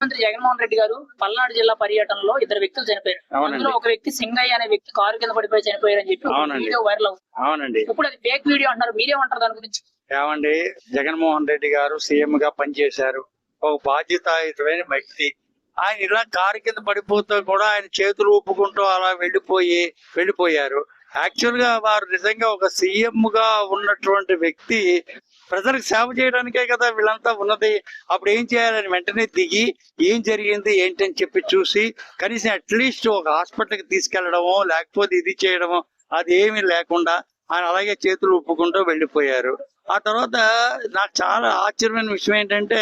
ముఖ్యమంత్రి జగన్మోహన్ రెడ్డి గారు పల్నాడు జిల్లా పర్యటనలో ఇద్దరు వ్యక్తులు చనిపోయారు. అందులో ఒక వ్యక్తి సింగయ్య అనే వ్యక్తి కారు కింద పడిపోయి చనిపోయారు అని చెప్పి. వీడియో వైరల్ అవుతుంది. అవునండి. ఇప్పుడు అది ఫేక్ వీడియో అంటున్నారు. మీరేమంటారు దాని గురించి. ఏమండి? జగన్మోహన్ రెడ్డి గారు సీఎం గా పనిచేశారు. ఒక బాధ్యతాయుతమైన వ్యక్తి. ఆయన ఇలా కారు కింద పడిపోతూ కూడా ఆయన చేతులు ఊపుకుంటూ అలా వెళ్ళిపోయి వెళ్ళిపోయారు. యాక్చువల్గా వారు నిజంగా ఒక సీఎం గా ఉన్నటువంటి వ్యక్తి ప్రజలకు సేవ చేయడానికే కదా వీళ్ళంతా ఉన్నది. అప్పుడు ఏం చేయాలని వెంటనే దిగి ఏం జరిగింది ఏంటి అని చెప్పి చూసి కనీసం అట్లీస్ట్ ఒక హాస్పిటల్కి తీసుకెళ్ళడమో లేకపోతే ఇది చేయడమో అది ఏమీ లేకుండా ఆయన అలాగే చేతులు ఒప్పుకుంటూ వెళ్ళిపోయారు. ఆ తర్వాత నాకు చాలా ఆశ్చర్యమైన విషయం ఏంటంటే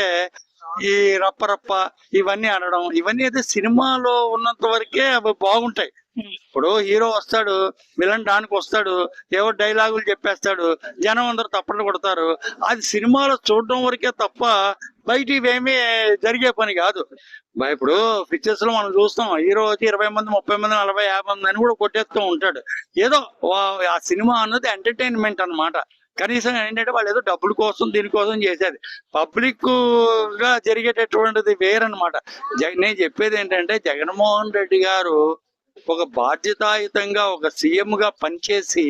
ఈ రప్ప రప్ప ఇవన్నీ అనడం ఇవన్నీ అయితే సినిమాలో ఉన్నంత వరకే అవి బాగుంటాయి. ఇప్పుడు హీరో వస్తాడు విలన్ డానికి వస్తాడు ఏవో డైలాగులు చెప్పేస్తాడు జనం అందరు తప్పట్లు కొడతారు. అది సినిమాలో చూడడం వరకే తప్ప బయట ఇవేమీ జరిగే పని కాదు. ఇప్పుడు పిక్చర్స్లో మనం చూస్తాం హీరో వచ్చి ఇరవై మంది ముప్పై మంది నలభై యాభై మంది అని కూడా కొట్టేస్తూ ఉంటాడు. ఏదో ఆ సినిమా అన్నది ఎంటర్టైన్మెంట్ అన్నమాట. కనీసం ఏంటంటే వాళ్ళు ఏదో డబ్బుల కోసం దీనికోసం చేసేది. పబ్లిక్గా జరిగేటటువంటిది వేరనమాట జగ- నేను చెప్పేది ఏంటంటే జగన్మోహన్ రెడ్డి గారు ఒక బాధ్యతాయుతంగా ఒక సీఎం గా పనిచేసి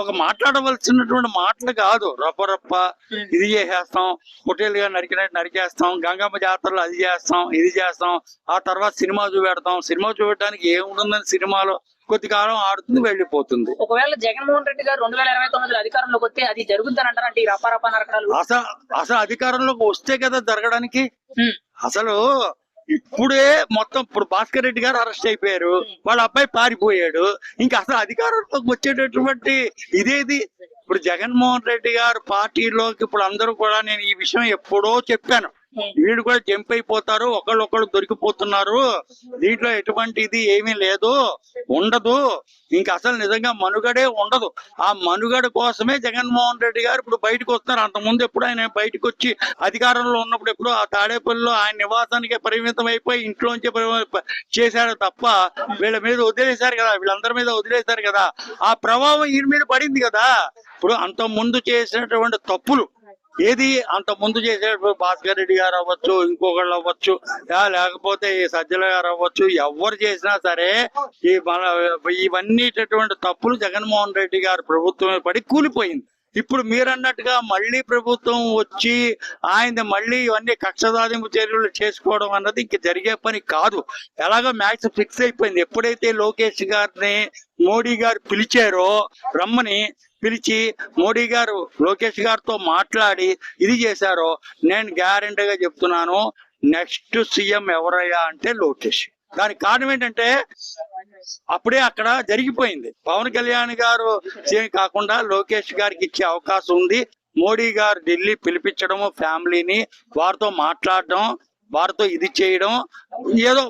ఒక మాట్లాడవలసినటువంటి మాటలు కాదు. రప్ప రప్ప ఇది చేసేస్తాం హోటల్గా నరికినట్టు నరికేస్తాం గంగమ్మ జాతరలో అది చేస్తాం ఇది చేస్తాం ఆ తర్వాత సినిమా చూపెడతాం. సినిమా చూపెట్టడానికి ఏముంటుందని సినిమాలో కొద్ది కాలం ఆడుతుంది వెళ్ళిపోతుంది. ఒకవేళ జగన్మోహన్ రెడ్డి గారు రెండు వేల ఇరవై తొమ్మిదిలో అధికారంలోకి వస్తే అది జరుగుతుందని అంటారంటే ఈ రపారపా నరకడాలు? అసలు అసలు అధికారంలోకి వస్తే కదా జరగడానికి. అసలు ఇప్పుడే మొత్తం ఇప్పుడు భాస్కర్ రెడ్డి గారు అరెస్ట్ అయిపోయారు. వాళ్ళ అబ్బాయి పారిపోయాడు. ఇంకా అసలు అధికారంలోకి వచ్చేటటువంటి ఇదేది? ఇప్పుడు జగన్మోహన్ రెడ్డి గారు పార్టీలోకి ఇప్పుడు అందరూ కూడా నేను ఈ విషయం ఎప్పుడో చెప్పాను. వీళ్ళు కూడా జంప్ అయిపోతారు ఒకళ్ళు ఒకళ్ళు దొరికిపోతున్నారు. దీంట్లో ఎటువంటి ఇది ఏమీ లేదు ఉండదు. ఇంకా అసలు నిజంగా మనుగడే ఉండదు. ఆ మనుగడ కోసమే జగన్మోహన్ రెడ్డి గారు ఇప్పుడు బయటకు వస్తారు అంతకుముందు ఎప్పుడు ఆయన బయటకు వచ్చి అధికారంలో ఉన్నప్పుడు ఎప్పుడు ఆ తాడేపల్లిలో ఆయన నివాసానికి పరిమితం అయిపోయి ఇంట్లోంచి పరి- చేశారు తప్ప వీళ్ళ మీద వదిలేశారు కదా వీళ్ళందరి మీద వదిలేశారు కదా. ఆ ప్రభావం ఈయన మీద పడింది కదా. ఇప్పుడు అంత ముందు చేసినటువంటి తప్పులు ఏది అంత ముందు చేసేటప్పుడు భాస్కర్ రెడ్డి గారు అవ్వచ్చు ఇంకొకళ్ళు అవ్వచ్చు లేకపోతే ఈ సజ్జల గారు అవ్వచ్చు ఎవరు చేసినా సరే ఈ మన ఇవన్నీటటువంటి తప్పులు జగన్మోహన్ రెడ్డి గారు ప్రభుత్వం పడి కూలిపోయింది. ఇప్పుడు మీరన్నట్టుగా మళ్ళీ ప్రభుత్వం వచ్చి ఆయన మళ్ళీ ఇవన్నీ కక్ష సాధింపు చర్యలు చేసుకోవడం అన్నది ఇంక జరిగే పని కాదు. ఎలాగో మ్యాచ్ ఫిక్స్ అయిపోయింది. ఎప్పుడైతే లోకేష్ గారిని మోడీ గారు పిలిచారో రమ్మని పిలిచి మోడీ గారు లోకేష్ గారితో మాట్లాడి ఇది చేశారో నేను గ్యారెంటీగా చెప్తున్నాను. నెక్స్ట్ సీఎం ఎవరయ్యా అంటే లోకేష్. దానికి కారణం ఏంటంటే అప్పుడే అక్కడ జరిగిపోయింది. పవన్ కళ్యాణ్ గారు సీఎం కాకుండా లోకేష్ గారికి ఇచ్చే అవకాశం ఉంది. మోడీ గారు ఢిల్లీ పిలిపించడము ఫ్యామిలీని వారితో మాట్లాడడం వారితో ఇది చేయడం ఏదో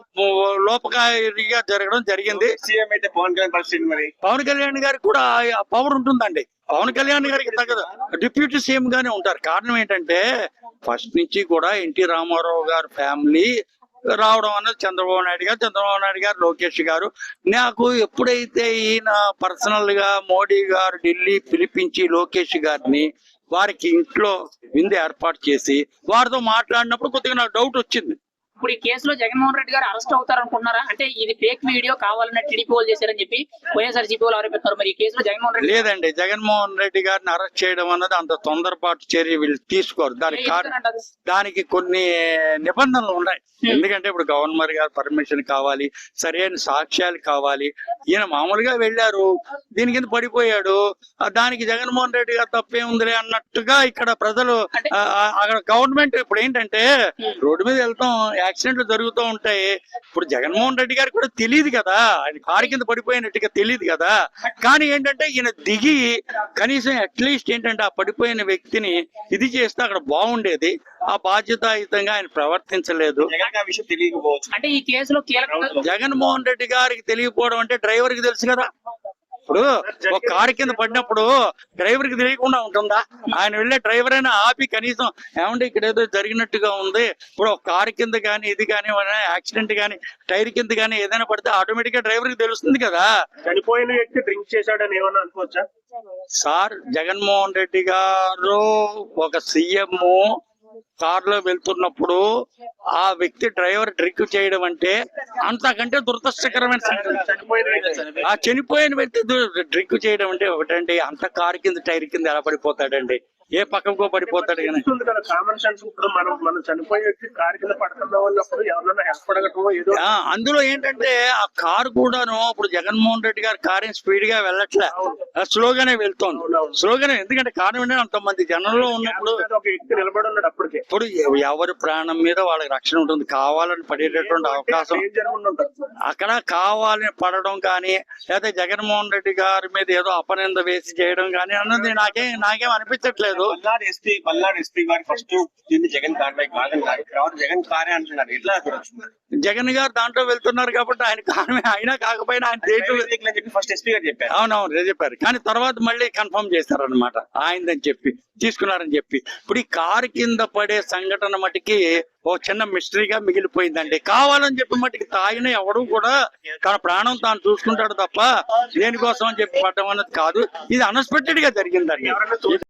లోపకారిగా జరగడం జరిగింది. సీఎం అయితే పవన్ కళ్యాణ్ పరిస్థితి మరి? పవన్ కళ్యాణ్ గారికి కూడా పవర్ ఉంటుందండి. పవన్ కళ్యాణ్ గారికి తగ్గదు డిప్యూటీ సీఎం గానే ఉంటారు. కారణం ఏంటంటే ఫస్ట్ నుంచి కూడా ఎన్టీ రామారావు గారు ఫ్యామిలీ రావడం అన్నది చంద్రబాబు నాయుడు గారు చంద్రబాబు నాయుడు గారు లోకేష్ గారు. నాకు ఎప్పుడైతే ఈయన పర్సనల్గా మోడీ గారు ఢిల్లీ పిలిపించి లోకేష్ గారిని వారికి ఇంట్లో విందు ఏర్పాటు చేసి వారితో మాట్లాడినప్పుడు కొద్దిగా నాకు డౌట్ వచ్చింది. ఇప్పుడు ఈ కేసులో జగన్మోహన్ రెడ్డి గారు అరెస్ట్ అవుతారు అనుకుంటున్నారా అంటే ఇది ఫేక్ వీడియో కావాలన్న టీడీపీ వాళ్ళు చేశారని చెప్పి వైఎస్ఆర్ సిపి వాళ్ళు ఆరోపిస్తున్నారు. మరి ఈ కేసులో జగన్మోహన్ రెడ్డి లేదండి జగన్మోహన్ రెడ్డి గారిని అరెస్ట్ చేయడం అన్నది అంత తొందరపాటు చర్య వీళ్ళు తీసుకోరు. దానికి? దానికి కొన్ని నిబంధనలు ఉన్నాయి. ఎందుకంటే ఇప్పుడు గవర్నర్ గారు పర్మిషన్ కావాలి సరైన సాక్ష్యాలు కావాలి. ఈయన మామూలుగా వెళ్ళారు. దీని కింద పడిపోయాడు. దానికి జగన్మోహన్ రెడ్డి గారు తప్పే ఉందిలే అన్నట్టుగా ఇక్కడ ప్రజలు అక్కడ గవర్నమెంట్ ఇప్పుడు ఏంటంటే రోడ్డు మీద వెళ్తాం యాక్సిడెంట్లు జరుగుతూ ఉంటాయి. ఇప్పుడు జగన్మోహన్ రెడ్డి గారికి కూడా తెలియదు కదా. ఆయన కారు కింద పడిపోయినట్టుగా తెలియదు కదా. కానీ ఏంటంటే ఈయన దిగి కనీసం అట్లీస్ట్ ఏంటంటే ఆ పడిపోయిన వ్యక్తిని ఇది చేస్తే అక్కడ బాగుండేది. ఆ బాధ్యతాయుతంగా ఆయన ప్రవర్తించలేదు. జగన్ ఆ విషయం తెలియకపోవచ్చు. అంటే ఈ కేసులో జగన్మోహన్ రెడ్డి గారికి తెలియకపోవడం అంటే డ్రైవర్కి తెలుసు కదా. ఇప్పుడు ఒక కారు కింద పడినప్పుడు డ్రైవర్కి తెలియకుండా ఉంటుందా? ఆయన వెళ్ళే డ్రైవర్ అయినా ఆపి కనీసం ఏమంటే ఇక్కడ ఏదో జరిగినట్టుగా ఉంది. ఇప్పుడు ఒక కారు కింద కానీ ఇది కానీ యాక్సిడెంట్ కానీ టైర్ కింద కానీ ఏదైనా పడితే ఆటోమేటిక్గా డ్రైవర్కి తెలుస్తుంది కదా. చనిపోయిన వ్యక్తి డ్రింక్ చేశాడని ఏమన్నా అనుకోవచ్చా? సార్ జగన్మోహన్ రెడ్డి గారు ఒక సీఎం కార్లో వెళ్తున్నప్పుడు ఆ వ్యక్తి డ్రైవర్ డ్రింక్ చేయడం అంటే అంతకంటే దురదృష్టకరమైన చనిపోయిన ఆ చనిపోయిన వ్యక్తి డ్రింక్ చేయడం అంటే ఒకటండి అంత కారు కింద టైర్ కింద ఎలా పడిపోతాడండి. ఏ పక్కకో పడిపోతాడు కదా. కామన్ సెన్స్ ఇప్పుడు మనం మనం చనిపోయే వ్యక్తి కారు కింద పడుతున్నాం అన్నప్పుడు ఎవరన్నా హెల్ప్ అడగటం ఏదో ఆ, అందులో ఏంటంటే ఆ కారు కూడాను ఇప్పుడు జగన్మోహన్ రెడ్డి గారి కారు స్పీడ్గా వెళ్ళట్లే. ఆ, స్లోగానే వెళ్తోంది. స్లోగానే ఎందుకంటే కారణం ఏంటంటే అంతమంది జనంలో ఉన్నప్పుడు మీద ఒక వ్యక్తి నిలబడి ఉన్నాడు అప్పటికే. ఇప్పుడు ఎవ- ఎవరి ప్రాణం మీద వాళ్ళకి రక్షణ ఉంటుంది. కావాలని పడేటటువంటి అవకాశం అక్కడ కావాలని పడడం కానీ లేదా జగన్మోహన్ రెడ్డి గారి మీద ఏదో అపనింద వేసి చేయడం కానీ అన్నది నాకేం నాకేం అనిపించట్లేదు. పల్నాడు ఎస్పీ పల్నాడు ఎస్పీ గారు ఫస్ట్ దీన్ని జగన్ కార్ బైక్ భాగం కాదు ఎవరు జగన్ కారే అంటున్నారు? ఎట్లా జగన్ గారు దాంట్లో వెళ్తున్నారు కాబట్టి ఆయన కారణమే. అయినా కాకపోయినా ఆయన దేంట్లో చెప్పి ఫస్ట్ ఎస్పీ గారు చెప్పారు. అవునవును చెప్పారు. కానీ తర్వాత మళ్ళీ కన్ఫర్మ్ చేశారనమాట ఆయనదని చెప్పి తీసుకున్నారని చెప్పి. ఇప్పుడు ఈ కారు కింద పడే సంఘటన మటుకి ఓ చిన్న మిస్టరీగా మిగిలిపోయిందండి. కావాలని చెప్పి మటుకి తాగిన ఎవడు కూడా తన ప్రాణం తాను చూసుకుంటాడు తప్ప దేనికోసం అని చెప్పి పడ్డం అన్నది కాదు. ఇది అన్ఎక్స్పెక్టెడ్గా జరిగిందండి